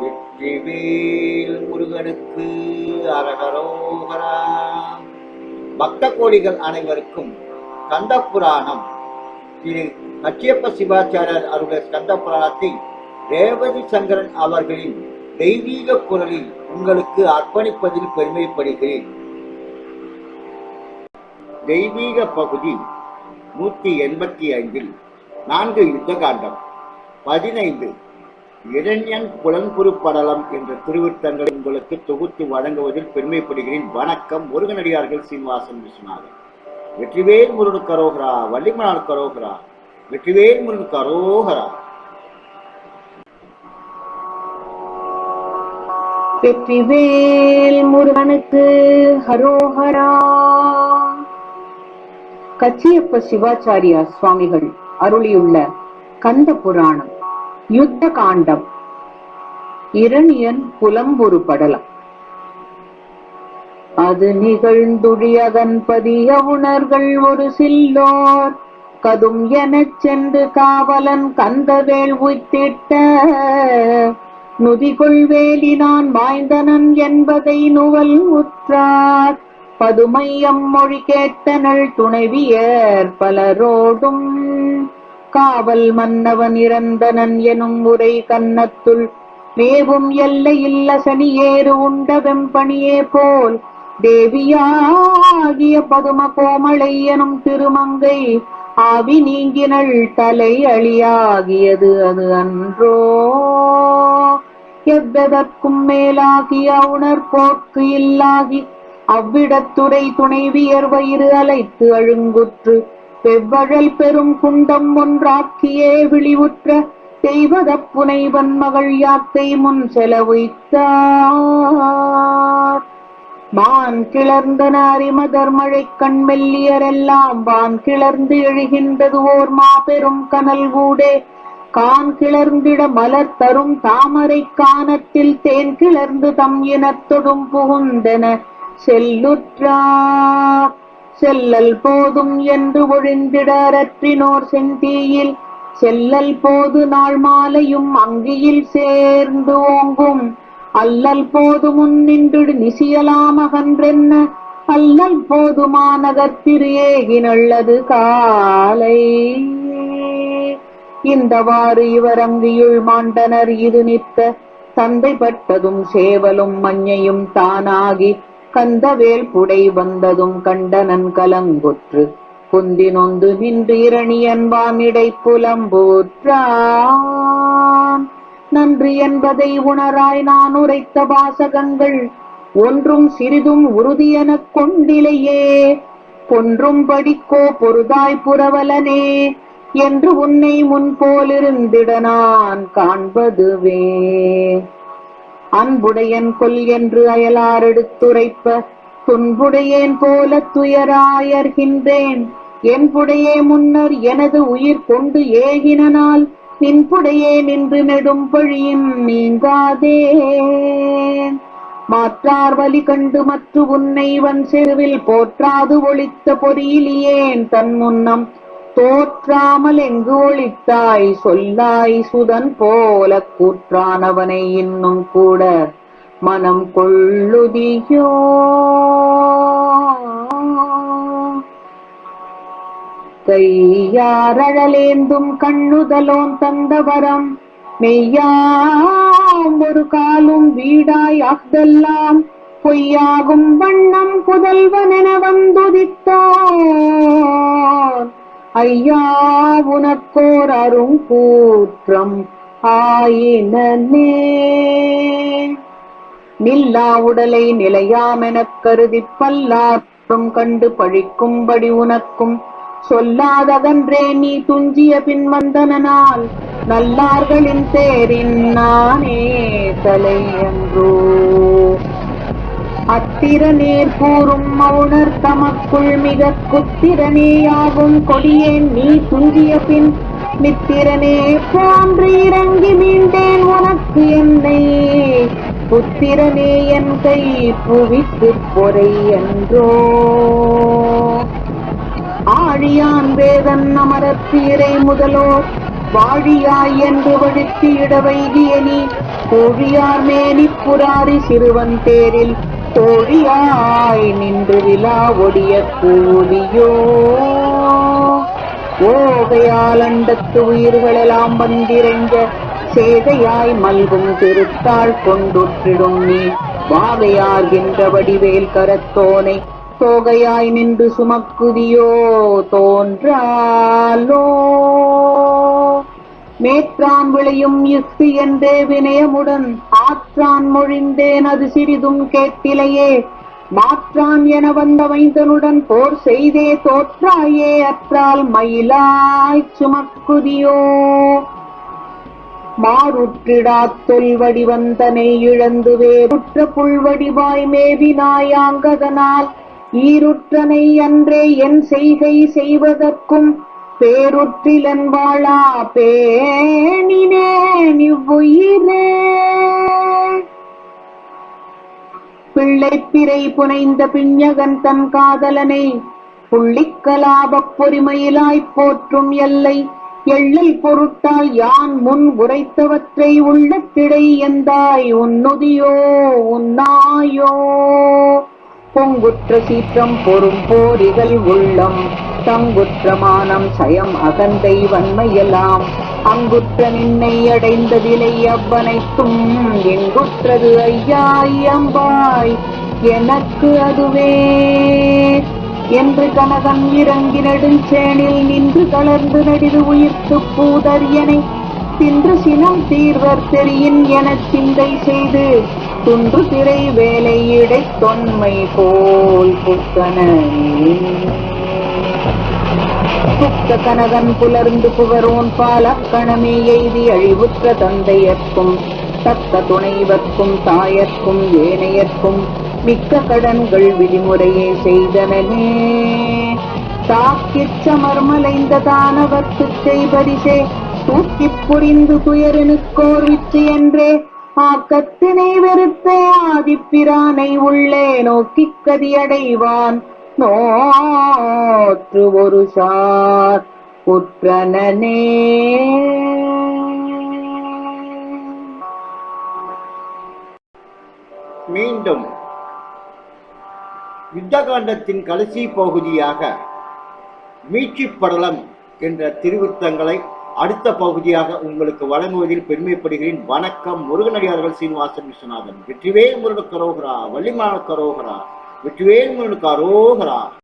வெற்றிவேல் முருகனுக்கு அரகரோகரா. பக்த கோடிகள் அனைவருக்கும் கந்த புராணம் திரு கச்சியப்ப சிவாச்சாரியர் அவருடைய கந்த புராணத்தை ரேவதி சங்கரன் அவர்களின் தெய்வீக குரலில் உங்களுக்கு அர்ப்பணிப்பதில் பெருமைப்படுகிறேன். தெய்வீக பகுதி நூத்தி எண்பத்தி ஐந்தில் நான்கு யுத்த காண்டம் பதினைந்து இரண்யன் புலங்குரு படலம் என்ற திருவிருத்தங்களை உங்களுக்கு தொகுத்து வழங்குவதில் பெருமைப்படுகிறேன். வணக்கம் முருகனடியார்கள் சீனிவாசன் விஸ்வநாதன் வெற்றிவேல் முருகன் கரோகரா வள்ளிமலால் கரோகரா வெற்றிவேல் முருகன் கரோகரா. வெற்றிவேல் முருகனுக்கு ஹரோஹரா. கச்சியப்ப சிவாச்சாரியா சுவாமிகள் அருளியுள்ள கந்த புராணம். யுத்த காண்டம் இரணியன் புலம்புரு படலம். அது நிகழ்ந்துழியதன் பதிய உணர்கள் ஒரு சில்லோர். கதும் எனச் சென்று காவலன் கந்தவேல் உய்த்திட்ட. நுதிகொள் வேலினான் வாய்ந்தனன் என்பதை நுவல் உற்றார். பதுமையம் மொழி கேட்டனள் துணைவியர் பலரோடும் காவல் மன்னவன் இறந்தனன் எனும் உரை கன்னத்துள். மேவும் எல்லையில் அசனி ஏறு உண்ட வெம்பணியே போல். தேவியாகிய பதும கோமளை எனும் திருமங்கை ஆவி நீங்கினள் தலை அழியாகியது அது அன்றோ. எவ்வதற்கும் மேலாகிய உணர் போக்கு இல்லாகி அவ்விடத்துறை துணைவியர் வயிறு அலைத்து அழுங்குற்று. வெவ்வழல் பெரும் குண்டம் ஒன்றாக்கியே விழிவுற்ற தெய்வதப் புனைவன் மகள் யாத்தை முன் செலவைத்தார் மான் கிளர்ந்தன அரிமதர் மழை கண் மெல்லியரெல்லாம் வான் கிளர்ந்து எழுகின்றது ஓர் மாபெரும் கனல் கூடே. கான் கிளர்ந்திட மலர் தரும் தாமரை கானத்தில் தேன் கிளர்ந்து தம் இனத்தொடும் புகுந்தன செல்லுற்றார் செல்லல் போதும் என்று ஒழிந்திட அரற்றினோர் செந்தீயில். செல்லல் போது நாள் மாலையும் அங்கியில் சேர்ந்து ஓங்கும். அல்லல் போது முன் நின்று நிசியலாம் அகன்றென்ன அல்லல் போதுமானகத்திரு ஏகினள்ளது காலை. இந்தவாறு இவர் அங்கியுள் மாண்டனர் இது நிற்க சந்தைப்பட்டதும் சேவலும் மஞ்சையும் தானாகி கந்தவேல் புடை வந்ததும் கண்டனன் கலங்குற்று. குந்தி நொந்து நின்று இரணியன் வாமிடை புலம்பூற்றான். நன்றி என்பதை உணராய் நான் உரைத்த வாசகங்கள் ஒன்றும் சிறிதும் உறுதியெனக் கொண்டிலையே. பொன்றும் படிக்கோ பொருதாய் புரவலனே என்று உன்னை முன்போலிருந்திட நான் காண்பதுவே. அன்புடையன் கொல் என்று அயலார் எடுத்துரைப்ப துன்புடையேன் போல துயராயர்கின்றேன். என்புடையே முன்னர் எனது உயிர் கொண்டு ஏகினால் நின்புடையே நின்று நெடும் பழியின் நீங்காதே. மாற்றார் வலி கண்டு மற்ற உன்னை வன் செருவில் போற்றாது ஒளித்த பொறியிலியேன் தன் முன்னம் தோற்றாமல் எங்கு ஒழித்தாய்? சொல்லாய் சுதன் போல கூற்றானவனை இன்னும் கூட மனம் கொள்ளுதியோ? கையாரழலேந்தும் கண்ணுதலோன் தந்தவரம் மெய்யாம் ஒரு காலும் வீடாய் அஃதெல்லாம் பொய்யாகும் வண்ணம் புதல்வனென வந்துதித்தான் ஐயா உனக்கோர் அரும் கூற்றம் ஆயினே நில்லா உடலை நிலையாமெனக் கருதி பல்லாற்றும் கண்டு பழிக்கும்படி உனக்கும் சொல்லாதகன்றே நீ துஞ்சிய பின் வந்தனால் நல்லார்களின் தேரின் நானே தலை என்றோ அத்திர நீர் கூறும் மௌனர் தமக்குள் மிக குத்திரனேயாகும் கொடியேன் நீ துஞ்சிய பின் மித்திரனே போன்று இறங்கி மீண்டேன் உனக்கு என்னை. புத்திரனே என் கை புவிக்கு பொறை என்றோ. ஆழியான் வேதன் அமரத்தீரை முதலோ வாழியாய் என்று வழுத்தி இட வைகிய நீ கோழியார் மேனி புராரி சிறுவன் தேரில் தோழியாய் நின்று விழா ஒடிய கூலியோ. ஓகையால் அண்டத்து உயிர்களெல்லாம் வந்திரைஞ்ச சேதையாய் மல்கும் திருத்தாள் கொண்டுற்றிடும் நீ. வாகையார்கின்ற வடிவேல் கரத்தோனை தோகையாய் நின்று சுமக்குதியோ. தோன்றாலோ. மேற்றான் விளையும் யுக்தி என்றே வினயமுடன் ஆற்றான் மொழிந்தேன் அது சிறிதும் கேட்டிலையே. மாற்றான் என வந்த மைந்தனுடன் போர் செய்தே தோற்றாயே அற்றால் மயிலாய் சுமக்குதியோ. மாறுற்றிடா தொல்வடி வந்தனை இழந்து வேறுற்ற புல்வடிவாய் மேவினாயாங்கதனால் ஈருற்றனை அன்றே என் செய்கை செய்வதற்கும் பேருற்றிலன் வாழா பேணினேன் இவ்வுயிரே பிள்ளைப்பிறை புனைந்த பிஞ்சகன் தன் காதலனை புள்ளிக்கலாபப் பொறிமையிலாய்ப் போற்றும் எல்லை எள்ளை பொருட்டால் யான் முன் உரைத்தவற்றை உள்ளத்திடை எந்தாய்? உன்னுதியோ உன்னாயோ. பொங்குற்ற சீற்றம் பொறும் போரிகள் உள்ளம். தங்குற்ற மானம் சயம் அகந்தை வன்மையெல்லாம். அங்குற்ற நின்னை அடைந்ததிலை அவ்வனைத்தும் எங்குற்றது ஐயாய் அம்பாய் எனக்கு அதுவே. என்று கனகன் இறங்கி நெடுஞ்சேனில் நின்று தளர்ந்து நடிது உயிர்த்து பூதரியனை தின்று சினம் தீர்வர் தெரியின் எனச் சிந்தை செய்து துன்று திரை வேலை இடை தொன்மை போல் புத்தன. சுத்த கனகன் புலர்ந்து புகரோன் பாலக்கணமே எய்தி அழிவுற்ற தந்தையர்க்கும் தக்க துணைவர்க்கும் தாயர்க்கும் ஏனையர்க்கும் மிக்க கடன்கள் விதிமுறையே செய்தனனே. தாக்கிச் சமர்மலைந்த தானவர்க்குச் செய்பரிசே தூக்கிப் புரிந்து துயரனுக்கோர் விச்சு என்றே ஆக்கத்தினை வெறுத்தே ஆதிப்பிரானை உள்ளே நோக்கிக் கதியடைவான் நோற்று ஒரு சார் உற்றனனே மீண்டும் யுத்தகாண்டத்தின் கடைசி பகுதியாக மீட்சி படலம் என்ற திருவிருத்தங்களை அடுத்த பகுதியாக உங்களுக்கு வழங்குவதில் பெருமைப்படுகிறேன். வணக்கம் முருகனடியார்கள் சீனிவாசன் விஸ்வநாதன். வெற்றிவேல் முருகன் கரோகரா வள்ளிமான கரோகரா வெற்றிவேல் முருகன் கரோகரா.